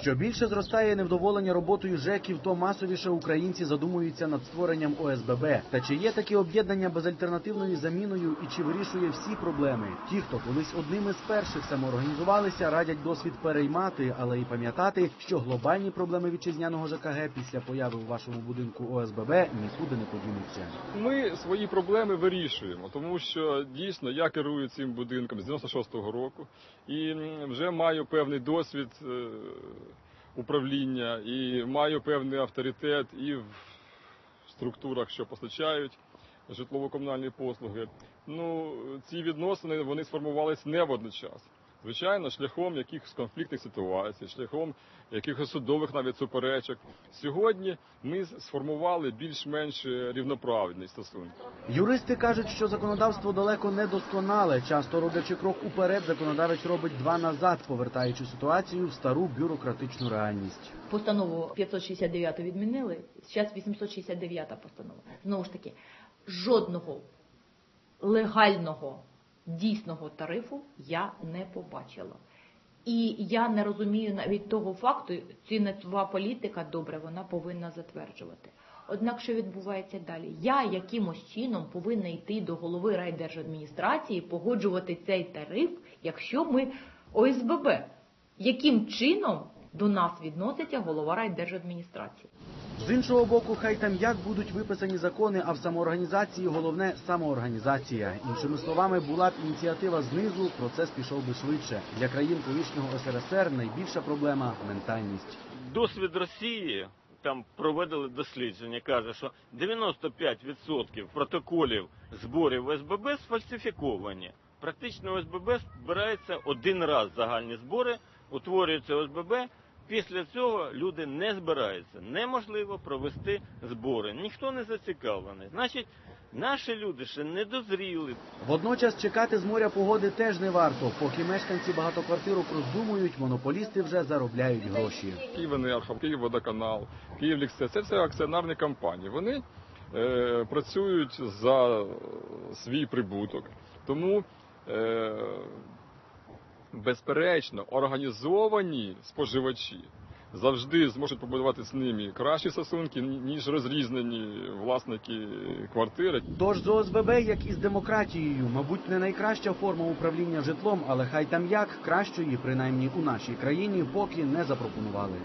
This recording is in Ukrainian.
Що більше зростає невдоволення роботою ЖЕКів, то масовіше українці задумуються над створенням ОСББ. Та чи є такі об'єднання безальтернативною заміною і чи вирішує всі проблеми? Ті, хто колись одними з перших самоорганізувалися, радять досвід переймати, але і пам'ятати, що глобальні проблеми вітчизняного ЖКГ після появи у вашому будинку ОСББ нікуди не подінуться. Ми свої проблеми вирішуємо, тому що дійсно я керую цим будинком з 96-го року і вже маю певний досвід е, управління і маю певний авторитет і в структурах, що постачають житлово-комунальні послуги. Ну, ці відносини вони сформувалися не водночас. Звичайно, шляхом якихось конфліктних ситуацій, шляхом якихось судових навіть суперечок. Сьогодні ми сформували більш-менш рівноправні стосунки. Юристи кажуть, що законодавство далеко не досконале. Часто роблячи крок уперед, законодавець робить два назад, повертаючи ситуацію в стару бюрократичну реальність. Постанову 569 відмінили, зараз 869 постанова. Знову ж таки, жодного легального дійсного тарифу я не побачила. І я не розумію навіть того факту, цінова політика добре, вона повинна затверджувати. Однак, що відбувається далі? Я якимось чином повинна йти до голови райдержадміністрації, погоджувати цей тариф, якщо ми ОСББ. Яким чином до нас відноситься голова райдержадміністрації? З іншого боку, хай там як будуть виписані закони, а в самоорганізації головне самоорганізація. Іншими словами, була б ініціатива знизу, процес пішов би швидше. Для країн колишнього СРСР найбільша проблема ментальність. Досвід Росії там проведили дослідження, каже, що 95% протоколів зборів ОСББ сфальсифіковані. Практично ОСББ збирається один раз загальні збори, утворюється ОСББ. Після цього люди не збираються. Неможливо провести збори. Ніхто не зацікавлений. Значить, наші люди ще не дозріли. Водночас чекати з моря погоди теж не варто. Поки мешканці багатоквартирок роздумують, монополісти вже заробляють гроші. Київенерго, Київводоканал, Київліксе це все акціонарні компанії. Вони е, працюють за свій прибуток. Тому, е, безперечно, організовані споживачі завжди зможуть побудувати з ними кращі стосунки, ніж розрізнені власники квартири. Тож з ОСББ, як і з демократією, мабуть, не найкраща форма управління житлом, але хай там як кращої, принаймні у нашій країні, поки не запропонували.